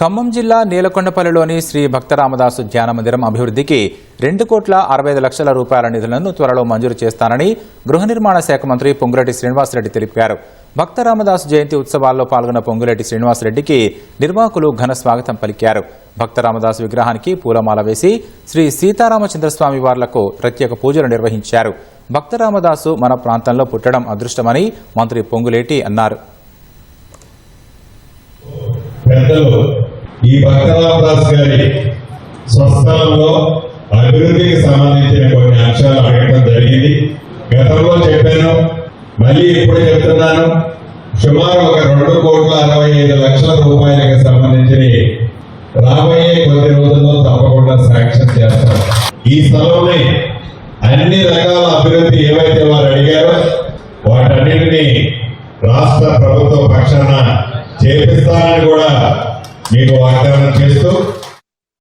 ఖమ్మం జిల్లా నీలకొండపల్లిలోని శ్రీ భక్తరామదాసు ధ్యాన మందిరం అభివృద్ధికి రెండు కోట్ల అరవై ఐదు లక్షల రూపాయల నిధులను త్వరలో మంజూరు చేస్తానని గృహ నిర్మాణ శాఖ మంత్రి పొంగులేటి శ్రీనివాసరెడ్డి తెలిపారు. భక్తరామదాసు జయంతి ఉత్సవాల్లో పాల్గొన్న పొంగులేటి శ్రీనివాసరెడ్డికి నిర్వాహకులు ఘన స్వాగతం పలికారు. భక్తరామదాసు విగ్రహానికి పూలమాల వేసి శ్రీ సీతారామచంద్రస్వామి వార్లకు ప్రత్యేక పూజలు నిర్వహించారు. భక్తరామదాసు మన ప్రాంతంలో పుట్టడం అదృష్టమని మంత్రి పొంగులేటి అన్నారు. పెద్దలు ఈ భక్తరామదాస్ గారి స్వస్థలంలో అభివృద్ధికి సంబంధించిన కొన్ని అంశాలు అడగడం జరిగింది. గతంలో చెప్పాను మళ్ళీ ఇప్పుడు చెప్తున్నాను. సుమారు ఒక రెండు కోట్ల అరవై ఐదు లక్షల రూపాయలకు సంబంధించి రాబోయే కొద్ది రోజుల్లో తప్పకుండా శాంక్షన్ చేస్తాం. ఈ స్థలంని అన్ని రకాల అభివృద్ధి ఏవైతే వారు అడిగారో వాటన్నిటినీ రాష్ట్ర ప్రభుత్వ పక్షాన చేపిస్తానని కూడా మీకు వాగ్దానం చేస్తూ